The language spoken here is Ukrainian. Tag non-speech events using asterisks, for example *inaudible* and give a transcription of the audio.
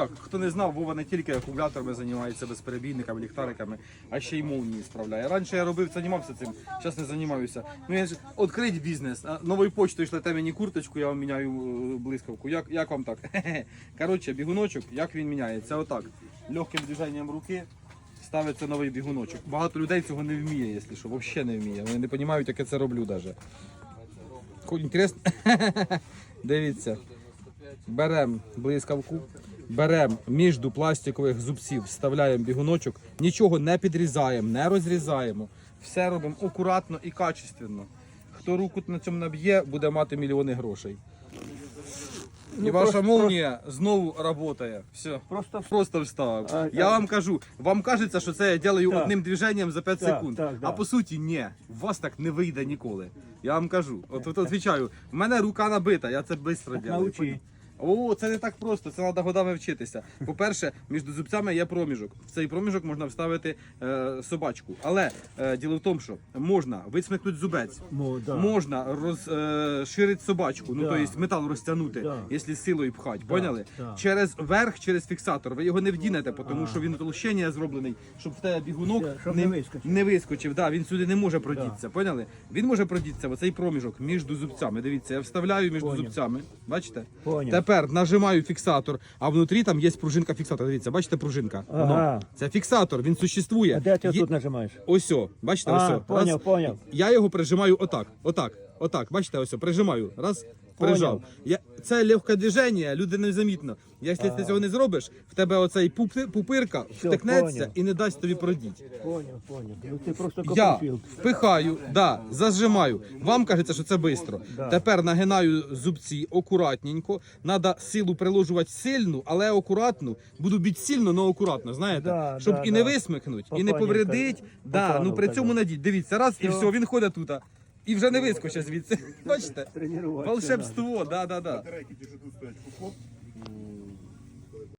так, хто не знав, Вова не тільки акумуляторами займається безперебійниками, ліхтариками, а ще й молнії справляє. Раніше я робив, займався цим, зараз не займаюся. Ну я ж відкрить бізнес. Новою почтою шлете мені курточку, я вам міняю е, блискавку. Як, як вам так? *laughs* Коротше, бігуночок, як він міняється? Отак. Легким движенням руки. Ставиться новий бігуночок. Багато людей цього не вміє, якщо що, взагалі не вміє. Вони не розуміють, як я це роблю навіть. Інтересно. *laughs* Дивіться. Беремо блискавку, беремо між пластикових зубців, вставляємо бігуночок, нічого не підрізаємо, не розрізаємо. Все робимо акуратно і качественно. Хто руку на цьому наб'є, буде мати мільйони грошей. І ваша молнія знову працює. Все. Просто Просто встав. А, я а- вам кажу, вам кажеться, що це я роблю Так. одним движенням за 5 Так, секунд. так, А да. по суті, ні. У вас так не вийде ніколи. Я вам кажу. От, от відповідаю, в мене рука набита, я це швидко роблю. О, це не так просто, це треба годами вчитися. По-перше, між зубцями є проміжок. В цей проміжок можна вставити е, собачку. Але е, діло в тому, що можна висмикнути зубець, Мо, да. можна розширити собачку, ну Да. тобто метал розтягнути, Да. якщо силою пхати. Поняли? да. Через верх, через фіксатор. Ви його не вдінете, тому що він толщення зроблений, щоб в тебе бігунок Да, щоб не вискочив. не вискочив. Да, він сюди не може продітися. Поняли? Він може продітися в цей проміжок між зубцями. Дивіться, я вставляю між зубцями. Бачите? Поняв. Тепер нажимаю фіксатор, а внутрі там є пружинка фіксатора. Дивіться, бачите пружинка? Ага. Воно. Це фіксатор, він существує. А де ти Є- тут нажимаєш? Ось, о, бачите, А, ось. о. поняв, Раз. поняв. Я його прижимаю отак, отак, отак. Бачите, ось, о, прижимаю. Раз. Прижав. Я, це легке движення, люди незамітно. Якщо ти цього не зробиш, в тебе оцей пупи- пупирка Всё, втикнеться і не дасть тобі продіти. Поняв, поняв. Ну ти просто Я впихаю, да, зажимаю. Вам кажеться, що це швидко. Да. Тепер нагинаю зубці акуратненько. Надо силу приложувати сильну, але акуратну. Буду бити сильно, але акуратно, знаєте? Да, Щоб да, і не да. висмикнуть, і не Попанівка. повредить. Да, ну при Попановка, цьому да. надіть. Дивіться, раз і все, він ходить тут. І вже не вискочить звідси. *laughs* Бачите? Волшебство, да, да, да. Батарейки ті, тут стоять, хоп,